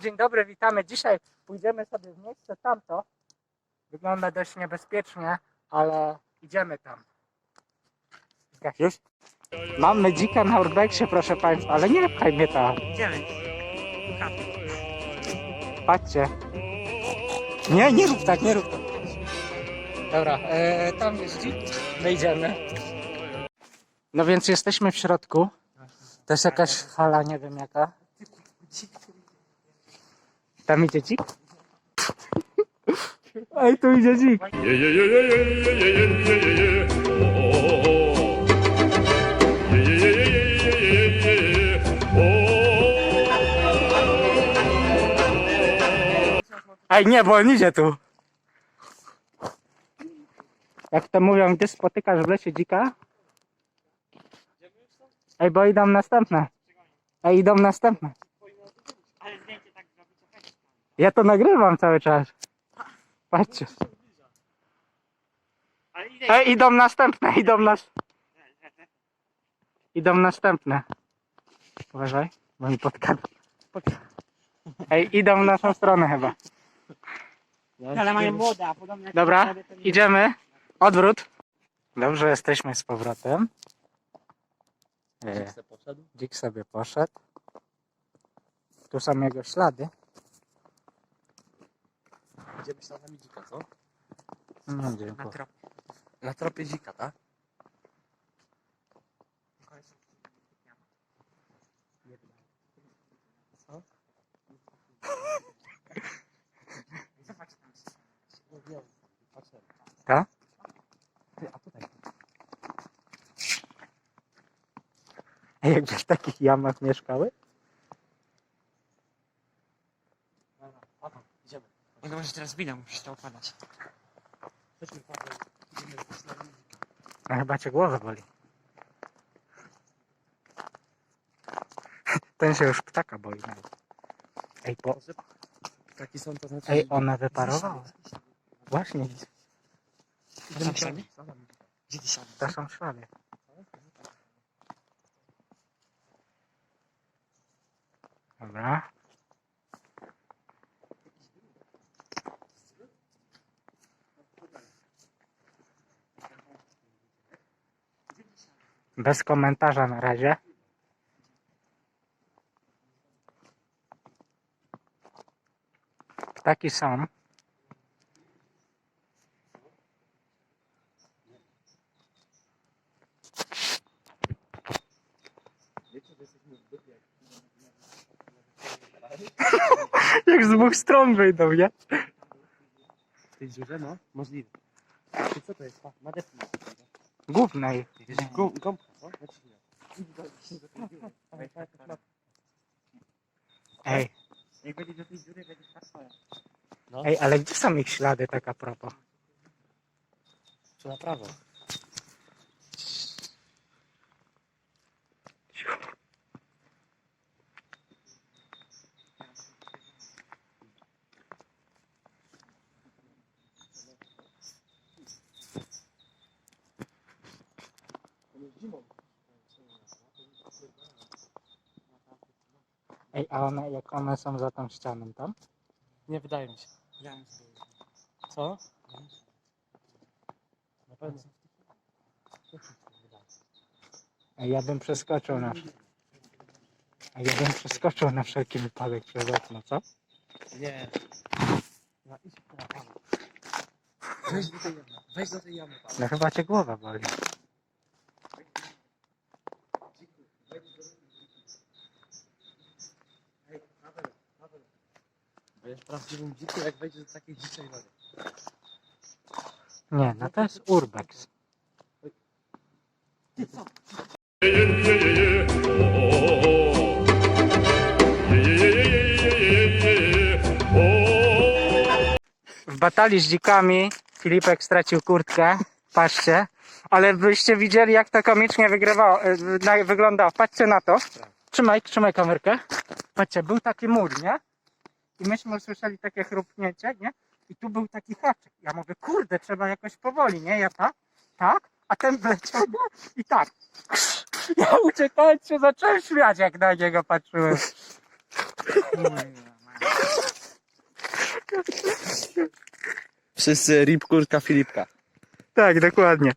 Dzień dobry, witamy. Dzisiaj pójdziemy sobie w miejsce tamto. Wygląda dość niebezpiecznie, ale idziemy tam. Już? Mamy dzika na urbexie, proszę Państwa, ale nie pchaj mnie tam. Idziemy. Patrzcie. Nie, nie rób tak, nie rób tak. Dobra, e, tam jest dzik, my idziemy. No więc jesteśmy w środku. To jest jakaś hala, nie wiem jaka. Tam idzie dzik? Ej, tu idzie dzik. Oh, oh, oh. Oh. Ej, nie, bo on idzie tu. Jak to mówią, gdy spotykasz w lesie dzika? Ej, bo idą następne. Ej, idą następne. Ale zdjęcie tak zrobić, okej. Ja to nagrywam cały czas. Patrzcie. Ale. Ej, idą następne, idą nas... Idą następne. Uważaj, bo mi podkradł. Ej, idą w naszą stronę chyba. Ale mają młode, a podobnie jak Dobra, młode, to nie- idziemy. Odwrót. Dobrze, jesteśmy z powrotem. E, Dzik sobie poszedł. Tu są jego ślady. Idziemy śladami dzika, co? Wiem, Na trop. Na tropie dzika, tak? Co? Zobacz tam. Nie wiem, patrzę. Ta? Ty, a tutaj. Ej, Jakby w takich jamach mieszkały? Dobra, Paweł, idziemy. No może teraz winę musisz to układać. Chodźmy, Paweł. Idziemy. No chyba cię głowa boli. Ten się już ptaka boi nawet. Ej, bo... Może Taki są to znaczy... Ej, one wyparowały. Właśnie, Idziemy? Śladami dzika. Gdzie ty siadł? to są ślady. Dobra. Bez komentarza na razie. Ptaki są. Jak z dwóch stron wyjdą, nie? Tej dziurze, no? Możliwe. Ty co to jest? Nadepnij. Głównej. Gó- Ej, no. ej, ale gdzie są ich ślady, taka propos? tu na prawo. Ej, a one, jak one są za tą ścianą tam? Nie wydaje mi się. Co? Na pewno. Ej, ja bym przeskoczył na... Ej, ja bym przeskoczył na wszelki wypadek przez okno, co? Nie. No idź na. Weź do tej jamy. Weź do tej jamy, Paweł. No chyba cię głowa boli. Będziesz prawdziwym dziku, jak wejdziesz do takiej dziczej nory. Nie, no to jest urbex. Oh, oh, oh. Yeah. Oh. W batalii z dzikami Filipek stracił kurtkę. Patrzcie. Ale byście widzieli, jak to komicznie wygrywało, e, wyglądało. Patrzcie na to. Trzymaj, trzymaj kamerkę. Patrzcie, był taki mur, nie? I myśmy usłyszeli takie chrupnięcie, nie? I tu był taki haczyk. Ja mówię, kurde, trzeba jakoś powoli, nie? Ja tak, tak, a ten wleciał i tak. Ja uciekając się zacząłem śmiać, jak na niego patrzyłem. Wszyscy rip kurka Filipka. Tak, dokładnie.